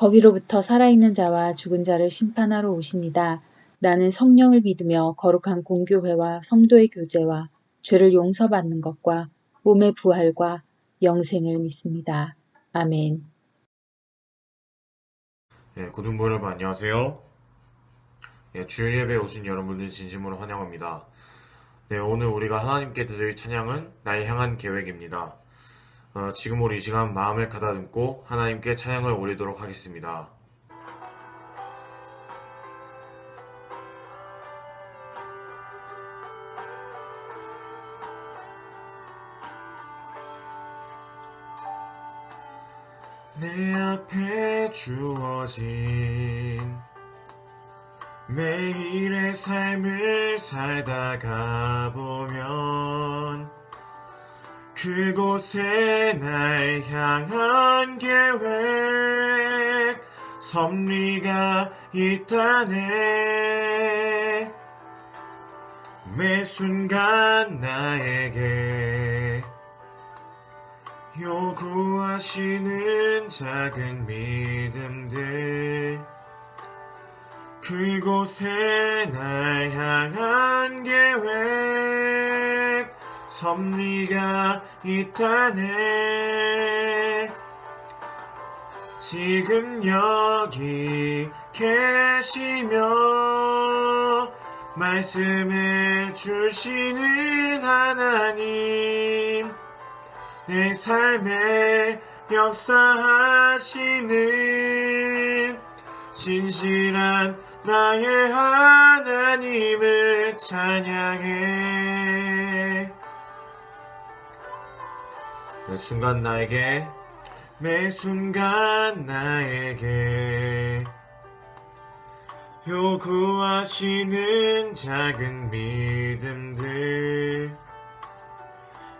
거기로부터 살아있는 자와 죽은 자를 심판하러 오십니다. 나는 성령을 믿으며 거룩한 공교회와 성도의 교제와 죄를 용서받는 것과 몸의 부활과 영생을 믿습니다. 아멘. 예, 고등부 여러분 안녕하세요. 예, 주일 예배에 오신 여러분들 진심으로 환영합니다. 네, 오늘 우리가 하나님께 드릴 찬양은 날 향한 계획입니다. 어, 지금 우리 이 시간 마음을 가다듬고 하나님께 찬양을 올리도록 하겠습니다. 내 앞에 주어진 매일의 삶을 살다가 보면 그곳에 날 향한 계획 섭리가 있다네. 매 순간 나에게 요구하시는 작은 믿음들 그곳에 날 향한 계획 섭리가 있다네 지금 여기 계시며 말씀해 주시는 하나님 내 삶에 역사하시는 진실한 나의 하나님을 찬양해 매 순간 나에게 매 순간 나에게 요구하시는 작은 믿음들.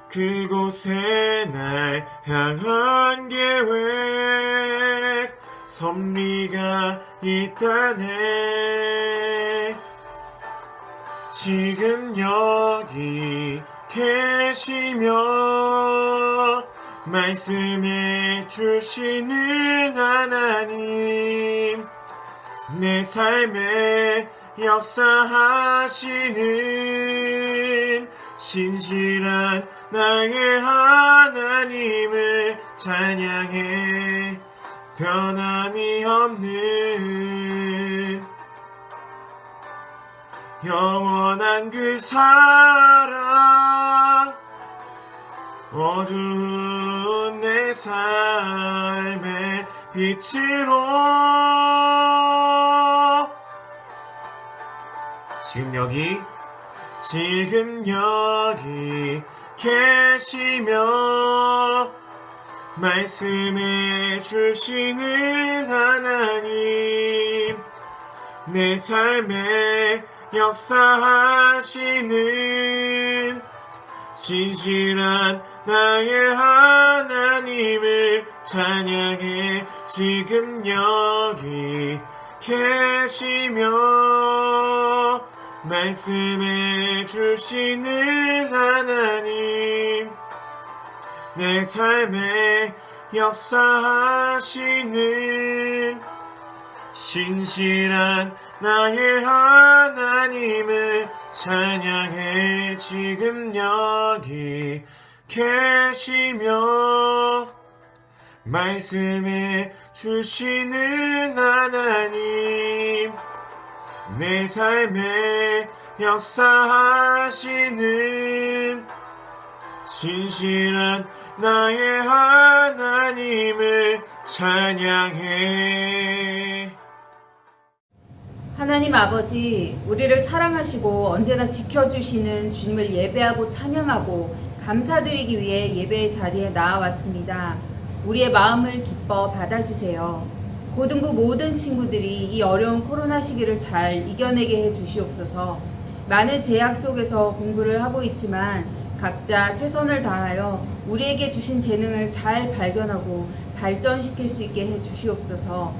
그곳에 날 향한 계획 섭리가 있다네. 지금 여기 계시며 말씀해 주시는 하나님 내 삶에 역사하시는 신실한 나의 하나님을 찬양해. 변함이 없는 영원한 그 사랑 어두운 내 삶의 빛으로. 지금 여기 지금 여기 계시며 말씀해 주시는 하나님 내 삶에 역사하시는 진실한 나의 하나님을 찬양해. 지금 여기 계시며 말씀해 주시는 하나님 내 삶에 역사하시는 신실한 나의 하나님을 찬양해. 지금 여기 계시며 말씀해 주시는 하나님 내 삶에 역사하시는 신실한 나의 하나님을 찬양해. 하나님 아버지, 우리를 사랑하시고 언제나 지켜주시는 주님을 예배하고 찬양하고 감사드리기 위해 예배의 자리에 나아왔습니다. 우리의 마음을 기뻐 받아주세요. 고등부 모든 친구들이 이 어려운 코로나 시기를 잘 이겨내게 해 주시옵소서. 많은 제약 속에서 공부를 하고 있지만 각자 최선을 다하여 우리에게 주신 재능을 잘 발견하고 발전시킬 수 있게 해 주시옵소서.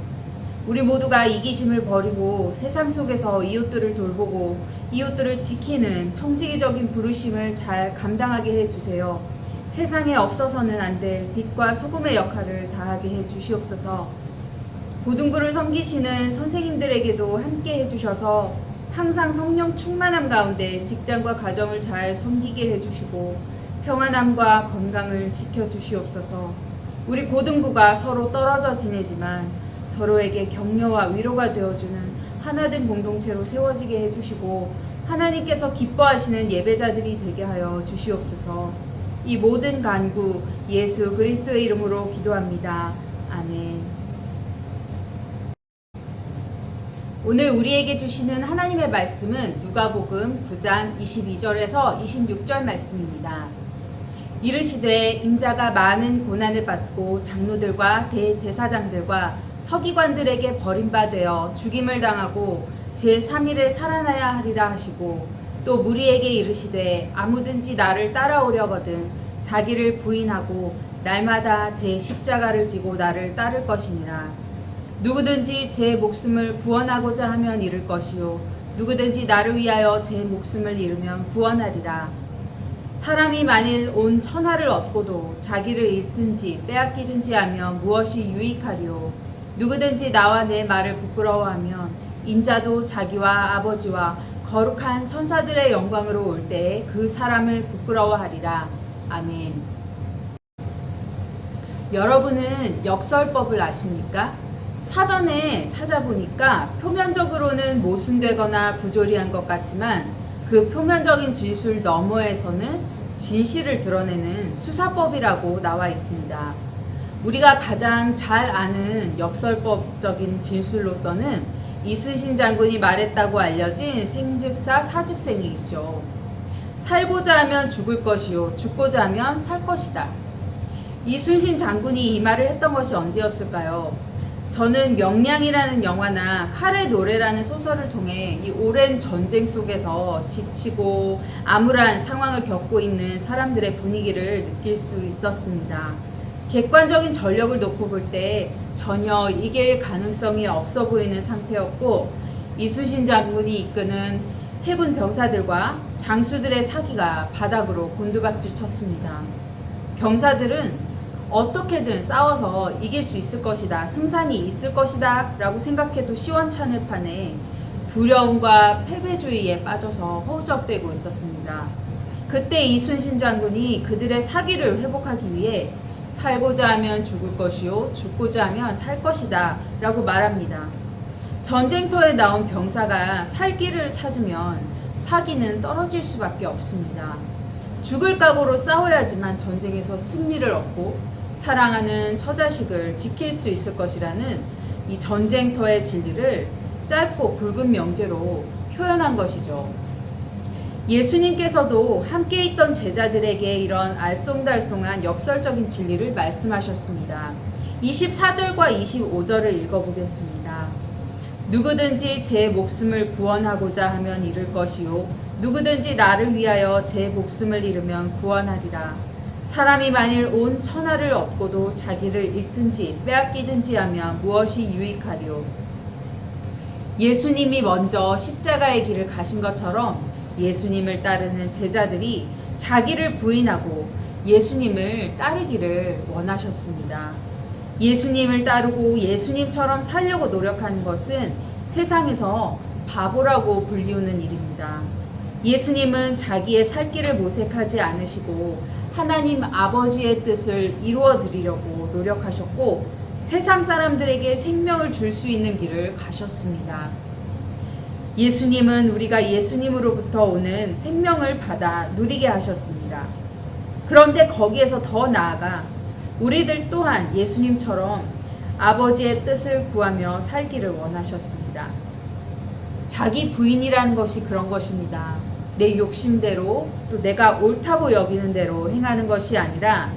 우리 모두가 이기심을 버리고 세상 속에서 이웃들을 돌보고 이웃들을 지키는 청지기적인 부르심을 잘 감당하게 해 주세요. 세상에 없어서는 안 될 빛과 소금의 역할을 다하게 해 주시옵소서. 고등부를 섬기시는 선생님들에게도 함께 해 주셔서 항상 성령 충만함 가운데 직장과 가정을 잘 섬기게 해 주시고 평안함과 건강을 지켜 주시옵소서. 우리 고등부가 서로 떨어져 지내지만 서로에게 격려와 위로가 되어주는 하나된 공동체로 세워지게 해주시고 하나님께서 기뻐하시는 예배자들이 되게 하여 주시옵소서. 이 모든 간구 예수 그리스도의 이름으로 기도합니다. 아멘. 오늘 우리에게 주시는 하나님의 말씀은 누가복음 9장 22절에서 26절 말씀입니다. 이르시되 인자가 많은 고난을 받고 장로들과 대제사장들과 서기관들에게 버림받아 죽임을 당하고 제3일에 살아나야 하리라 하시고 또 무리에게 이르시되 아무든지 나를 따라오려거든 자기를 부인하고 날마다 제 십자가를 지고 나를 따를 것이니라. 누구든지 제 목숨을 구원하고자 하면 잃을 것이요. 누구든지 나를 위하여 제 목숨을 잃으면 구원하리라. 사람이 만일 온 천하를 얻고도 자기를 잃든지 빼앗기든지 하면 무엇이 유익하리요 누구든지 나와 내 말을 부끄러워하면 인자도 자기와 아버지와 거룩한 천사들의 영광으로 올 때에 그 사람을 부끄러워하리라 아멘 여러분은 역설법을 아십니까? 사전에 찾아보니까 표면적으로는 모순되거나 부조리한 것 같지만 그 표면적인 진술 너머에서는 진실을 드러내는 수사법이라고 나와 있습니다. 우리가 가장 잘 아는 역설법적인 진술로서는 이순신 장군이 말했다고 알려진 생즉사 사즉생이 있죠. 살고자 하면 죽을 것이요 죽고자 하면 살 것이다. 이순신 장군이 이 말을 했던 것이 언제였을까요? 저는 명량이라는 영화나 칼의 노래라는 소설을 통해 이 오랜 전쟁 속에서 지치고 암울한 상황을 겪고 있는 사람들의 분위기를 느낄 수 있었습니다. 객관적인 전력을 놓고 볼 때 전혀 이길 가능성이 없어 보이는 상태였고 이순신 장군이 이끄는 해군 병사들과 장수들의 사기가 바닥으로 곤두박질 쳤습니다. 병사들은 어떻게든 싸워서 이길 수 있을 것이다, 승산이 있을 것이다 라고 생각해도 시원찮을 판에 두려움과 패배주의에 빠져서 허우적대고 있었습니다. 그때 이순신 장군이 그들의 사기를 회복하기 위해 살고자 하면 죽을 것이요, 죽고자 하면 살 것이다 라고 말합니다. 전쟁터에 나온 병사가 살 길을 찾으면 사기는 떨어질 수밖에 없습니다. 죽을 각오로 싸워야지만 전쟁에서 승리를 얻고 사랑하는 처자식을 지킬 수 있을 것이라는 이 전쟁터의 진리를 짧고 굵은 명제로 표현한 것이죠. 예수님께서도 함께 있던 제자들에게 이런 알쏭달쏭한 역설적인 진리를 말씀하셨습니다. 24절과 25절을 읽어보겠습니다. 누구든지 제 목숨을 구원하고자 하면 잃을 것이요 누구든지 나를 위하여 제 목숨을 잃으면 구원하리라 사람이 만일 온 천하를 얻고도 자기를 잃든지 빼앗기든지 하면 무엇이 유익하리요 예수님이 먼저 십자가의 길을 가신 것처럼 예수님을 따르는 제자들이 자기를 부인하고 예수님을 따르기를 원하셨습니다. 예수님을 따르고 예수님처럼 살려고 노력하는 것은 세상에서 바보라고 불리우는 일입니다. 예수님은 자기의 살 길을 모색하지 않으시고 하나님 아버지의 뜻을 이루어 드리려고 노력하셨고 세상 사람들에게 생명을 줄 수 있는 길을 가셨습니다. 예수님은 우리가 예수님으로부터 오는 생명을 받아 누리게 하셨습니다. 그런데 거기에서 더 나아가 우리들 또한 예수님처럼 아버지의 뜻을 구하며 살기를 원하셨습니다. 자기 부인이라는 것이 그런 것입니다. 내 욕심대로 또 내가 옳다고 여기는 대로 행하는 것이 아니라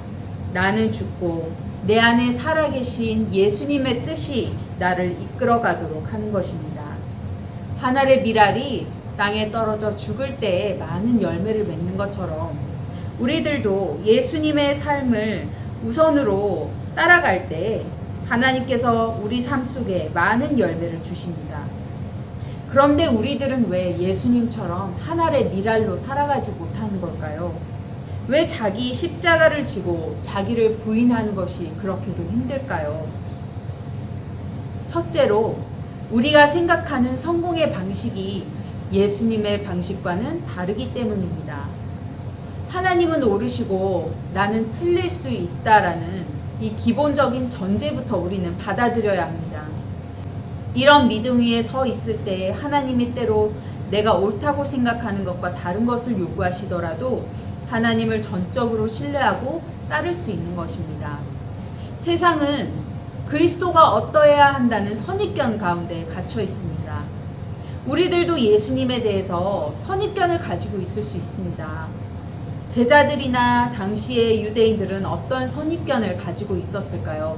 나는 죽고 내 안에 살아계신 예수님의 뜻이 나를 이끌어 가도록 하는 것입니다. 한 알의 밀알이 땅에 떨어져 죽을 때에 많은 열매를 맺는 것처럼 우리들도 예수님의 삶을 우선으로 따라갈 때 하나님께서 우리 삶 속에 많은 열매를 주십니다. 그런데 우리들은 왜 예수님처럼 한 알의 밀알로 살아가지 못하는 걸까요? 왜 자기 십자가를 지고 자기를 부인하는 것이 그렇게도 힘들까요? 첫째로 우리가 생각하는 성공의 방식이 예수님의 방식과는 다르기 때문입니다. 하나님은 오르시고 나는 틀릴 수 있다라는 이 기본적인 전제부터 우리는 받아들여야 합니다. 이런 믿음 위에 서 있을 때 하나님이 때로 내가 옳다고 생각하는 것과 다른 것을 요구하시더라도 하나님을 전적으로 신뢰하고 따를 수 있는 것입니다. 세상은 그리스도가 어떠해야 한다는 선입견 가운데 갇혀 있습니다. 우리들도 예수님에 대해서 선입견을 가지고 있을 수 있습니다. 제자들이나 당시의 유대인들은 어떤 선입견을 가지고 있었을까요?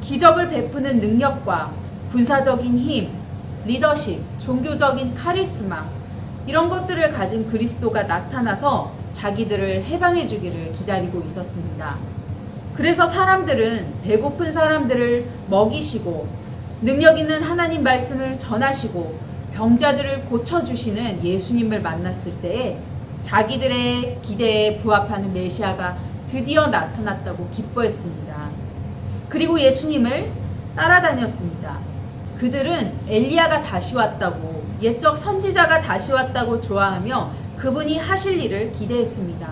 기적을 베푸는 능력과 군사적인 힘, 리더십, 종교적인 카리스마, 이런 것들을 가진 그리스도가 나타나서 자기들을 해방해 주기를 기다리고 있었습니다. 그래서 사람들은 배고픈 사람들을 먹이시고 능력 있는 하나님 말씀을 전하시고 병자들을 고쳐주시는 예수님을 만났을 때에 자기들의 기대에 부합하는 메시아가 드디어 나타났다고 기뻐했습니다. 그리고 예수님을 따라다녔습니다. 그들은 엘리야가 다시 왔다고 옛적 선지자가 다시 왔다고 좋아하며 그분이 하실 일을 기대했습니다.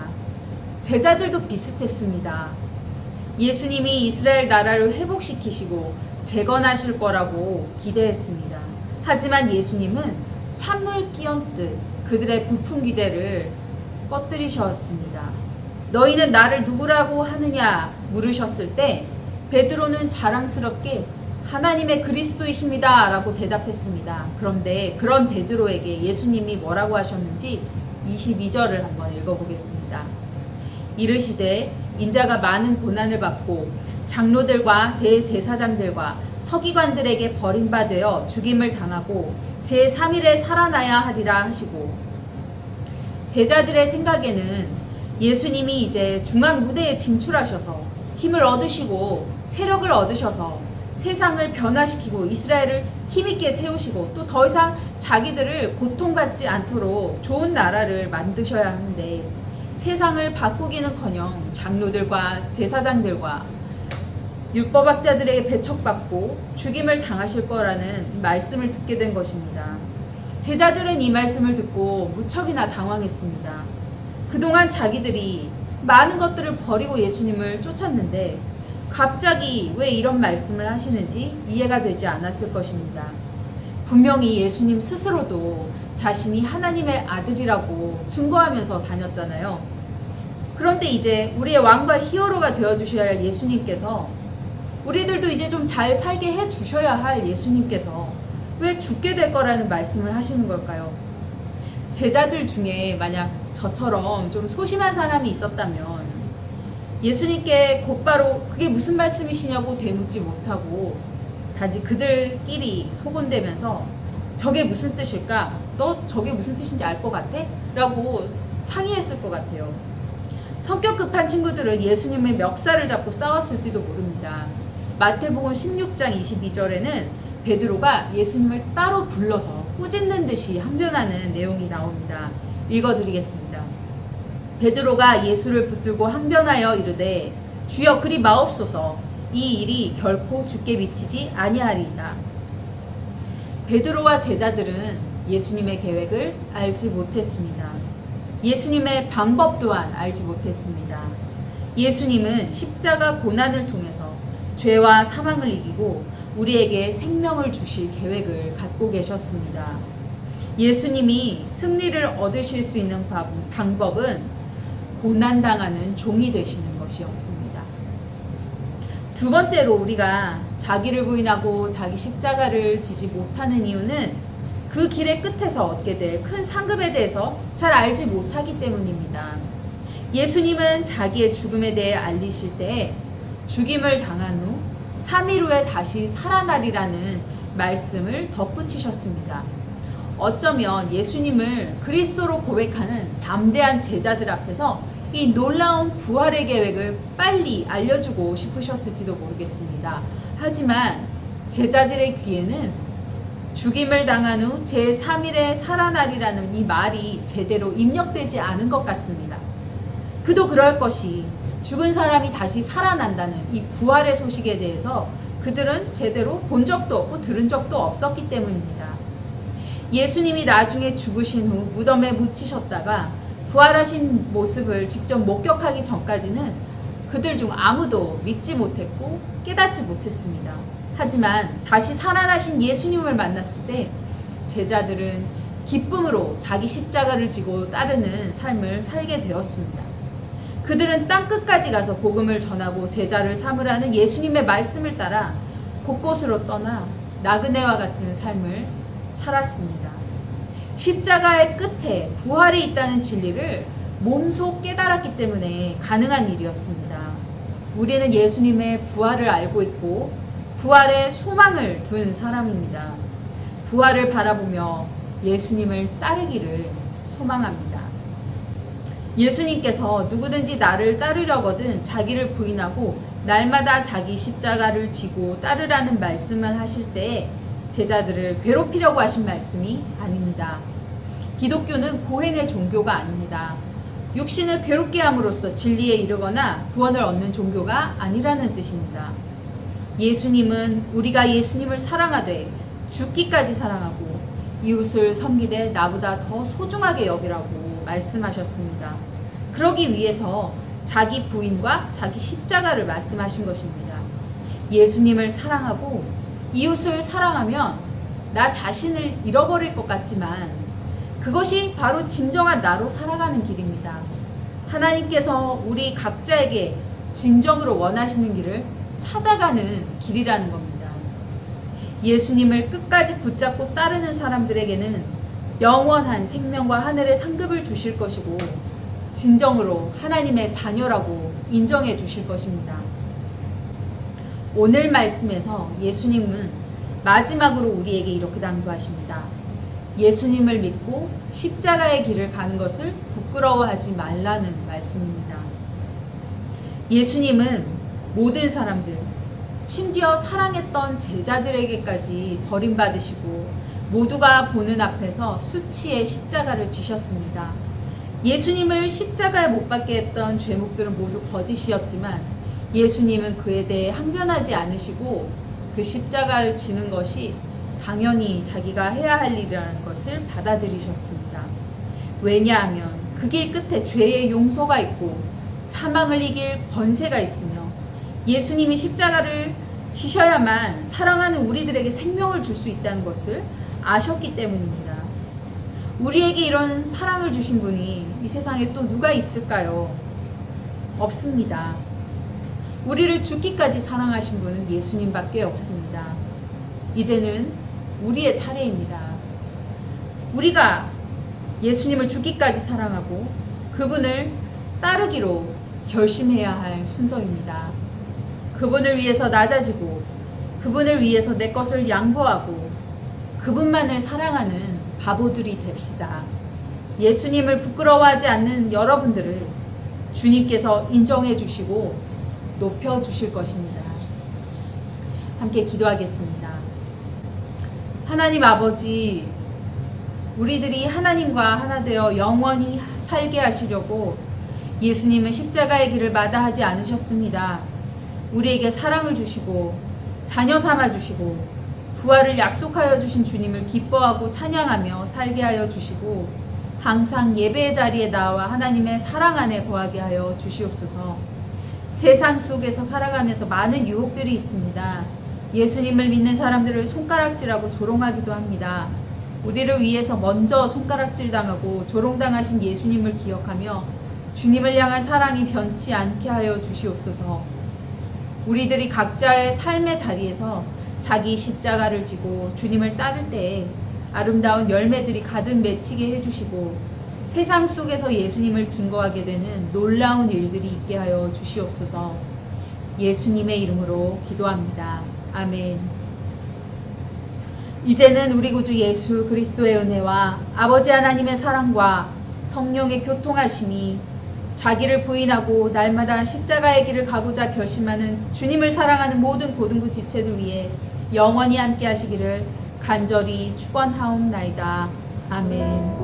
제자들도 비슷했습니다. 예수님이 이스라엘 나라를 회복시키시고 재건하실 거라고 기대했습니다. 하지만 예수님은 찬물 끼얹듯 그들의 부푼 기대를 꺼뜨리셨습니다. 너희는 나를 누구라고 하느냐 물으셨을 때 베드로는 자랑스럽게 하나님의 그리스도이십니다. 라고 대답했습니다. 그런데 그런 베드로에게 예수님이 뭐라고 하셨는지 22절을 한번 읽어보겠습니다. 이르시되 인자가 많은 고난을 받고 장로들과 대제사장들과 서기관들에게 버림받아 죽임을 당하고 제3일에 살아나야 하리라 하시고 제자들의 생각에는 예수님이 이제 중앙 무대에 진출하셔서 힘을 얻으시고 세력을 얻으셔서 세상을 변화시키고 이스라엘을 힘있게 세우시고 또 더 이상 자기들을 고통받지 않도록 좋은 나라를 만드셔야 하는데 세상을 바꾸기는커녕 장로들과 제사장들과 율법학자들에게 배척받고 죽임을 당하실 거라는 말씀을 듣게 된 것입니다. 제자들은 이 말씀을 듣고 무척이나 당황했습니다. 그동안 자기들이 많은 것들을 버리고 예수님을 쫓았는데 갑자기 왜 이런 말씀을 하시는지 이해가 되지 않았을 것입니다. 분명히 예수님 스스로도 자신이 하나님의 아들이라고 증거하면서 다녔잖아요. 그런데 이제 우리의 왕과 히어로가 되어 주셔야 할 예수님께서 우리들도 이제 좀 잘 살게 해 주셔야 할 예수님께서 왜 죽게 될 거라는 말씀을 하시는 걸까요? 제자들 중에 만약 저처럼 좀 소심한 사람이 있었다면 예수님께 곧바로 그게 무슨 말씀이시냐고 대묻지 못하고 단지 그들끼리 소곤대면서 저게 무슨 뜻일까? 너 저게 무슨 뜻인지 알 것 같아? 라고 상의했을 것 같아요. 성격 급한 친구들은 예수님의 멱살을 잡고 싸웠을지도 모릅니다. 마태복음 16장 22절에는 베드로가 예수님을 따로 불러서 꾸짖는 듯이 항변하는 내용이 나옵니다. 읽어드리겠습니다. 베드로가 예수를 붙들고 항변하여 이르되 주여 그리 마옵소서 이 일이 결코 죽게 미치지 아니하리이다. 베드로와 제자들은 예수님의 계획을 알지 못했습니다. 예수님의 방법 또한 알지 못했습니다. 예수님은 십자가 고난을 통해서 죄와 사망을 이기고 우리에게 생명을 주실 계획을 갖고 계셨습니다. 예수님이 승리를 얻으실 수 있는 방법은 고난당하는 종이 되시는 것이었습니다. 두 번째로 우리가 자기를 부인하고 자기 십자가를 지지 못하는 이유는 그 길의 끝에서 얻게 될 큰 상급에 대해서 잘 알지 못하기 때문입니다. 예수님은 자기의 죽음에 대해 알리실 때 죽임을 당한 후 3일 후에 다시 살아나리라는 말씀을 덧붙이셨습니다. 어쩌면 예수님을 그리스도로 고백하는 담대한 제자들 앞에서 이 놀라운 부활의 계획을 빨리 알려주고 싶으셨을지도 모르겠습니다. 하지만 제자들의 귀에는 죽임을 당한 후 제3일에 살아나리라는 이 말이 제대로 입력되지 않은 것 같습니다. 그도 그럴 것이 죽은 사람이 다시 살아난다는 이 부활의 소식에 대해서 그들은 제대로 본 적도 없고 들은 적도 없었기 때문입니다. 예수님이 나중에 죽으신 후 무덤에 묻히셨다가 부활하신 모습을 직접 목격하기 전까지는 그들 중 아무도 믿지 못했고 깨닫지 못했습니다. 하지만 다시 살아나신 예수님을 만났을 때 제자들은 기쁨으로 자기 십자가를 지고 따르는 삶을 살게 되었습니다. 그들은 땅 끝까지 가서 복음을 전하고 제자를 삼으라는 예수님의 말씀을 따라 곳곳으로 떠나 나그네와 같은 삶을 살았습니다. 십자가의 끝에 부활이 있다는 진리를 몸소 깨달았기 때문에 가능한 일이었습니다. 우리는 예수님의 부활을 알고 있고 부활의 소망을 둔 사람입니다. 부활을 바라보며 예수님을 따르기를 소망합니다. 예수님께서 누구든지 나를 따르려거든 자기를 부인하고 날마다 자기 십자가를 지고 따르라는 말씀을 하실 때 제자들을 괴롭히려고 하신 말씀이 아닙니다. 기독교는 고행의 종교가 아닙니다. 육신을 괴롭게 함으로써 진리에 이르거나 구원을 얻는 종교가 아니라는 뜻입니다. 예수님은 우리가 예수님을 사랑하되 죽기까지 사랑하고 이웃을 섬기되 나보다 더 소중하게 여기라고 말씀하셨습니다. 그러기 위해서 자기 부인과 자기 십자가를 말씀하신 것입니다. 예수님을 사랑하고 이웃을 사랑하면 나 자신을 잃어버릴 것 같지만 그것이 바로 진정한 나로 살아가는 길입니다. 하나님께서 우리 각자에게 진정으로 원하시는 길을 찾아가는 길이라는 겁니다. 예수님을 끝까지 붙잡고 따르는 사람들에게는 영원한 생명과 하늘의 상급을 주실 것이고 진정으로 하나님의 자녀라고 인정해 주실 것입니다. 오늘 말씀에서 예수님은 마지막으로 우리에게 이렇게 당부하십니다. 예수님을 믿고 십자가의 길을 가는 것을 부끄러워하지 말라는 말씀입니다. 예수님은 모든 사람들, 심지어 사랑했던 제자들에게까지 버림받으시고 모두가 보는 앞에서 수치의 십자가를 지셨습니다. 예수님을 십자가에 못 박게 했던 죄목들은 모두 거짓이었지만 예수님은 그에 대해 항변하지 않으시고 그 십자가를 지는 것이 당연히 자기가 해야 할 일이라는 것을 받아들이셨습니다. 왜냐하면 그 길 끝에 죄의 용서가 있고 사망을 이길 권세가 있으며 예수님이 십자가를 지셔야만 사랑하는 우리들에게 생명을 줄 수 있다는 것을 아셨기 때문입니다. 우리에게 이런 사랑을 주신 분이 이 세상에 또 누가 있을까요? 없습니다. 우리를 죽기까지 사랑하신 분은 예수님밖에 없습니다. 이제는 우리의 차례입니다. 우리가 예수님을 죽기까지 사랑하고 그분을 따르기로 결심해야 할 순서입니다. 그분을 위해서 낮아지고 그분을 위해서 내 것을 양보하고 그분만을 사랑하는 바보들이 됩시다. 예수님을 부끄러워하지 않는 여러분들을 주님께서 인정해 주시고 높여 주실 것입니다. 함께 기도하겠습니다. 하나님 아버지, 우리들이 하나님과 하나 되어 영원히 살게 하시려고 예수님은 십자가의 길을 마다하지 않으셨습니다. 우리에게 사랑을 주시고 자녀 삼아 주시고 부활을 약속하여 주신 주님을 기뻐하고 찬양하며 살게 하여 주시고 항상 예배의 자리에 나와 하나님의 사랑 안에 거하게 하여 주시옵소서. 세상 속에서 살아가면서 많은 유혹들이 있습니다. 예수님을 믿는 사람들을 손가락질하고 조롱하기도 합니다. 우리를 위해서 먼저 손가락질 당하고 조롱당하신 예수님을 기억하며 주님을 향한 사랑이 변치 않게 하여 주시옵소서. 우리들이 각자의 삶의 자리에서 자기 십자가를 지고 주님을 따를 때에 아름다운 열매들이 가득 맺히게 해주시고 세상 속에서 예수님을 증거하게 되는 놀라운 일들이 있게 하여 주시옵소서. 예수님의 이름으로 기도합니다. 아멘. 이제는 우리 구주 예수 그리스도의 은혜와 아버지 하나님의 사랑과 성령의 교통하심이 자기를 부인하고 날마다 십자가의 길을 가고자 결심하는 주님을 사랑하는 모든 고등부 지체들 위해 영원히 함께 하시기를 간절히 축원하옵나이다. 아멘.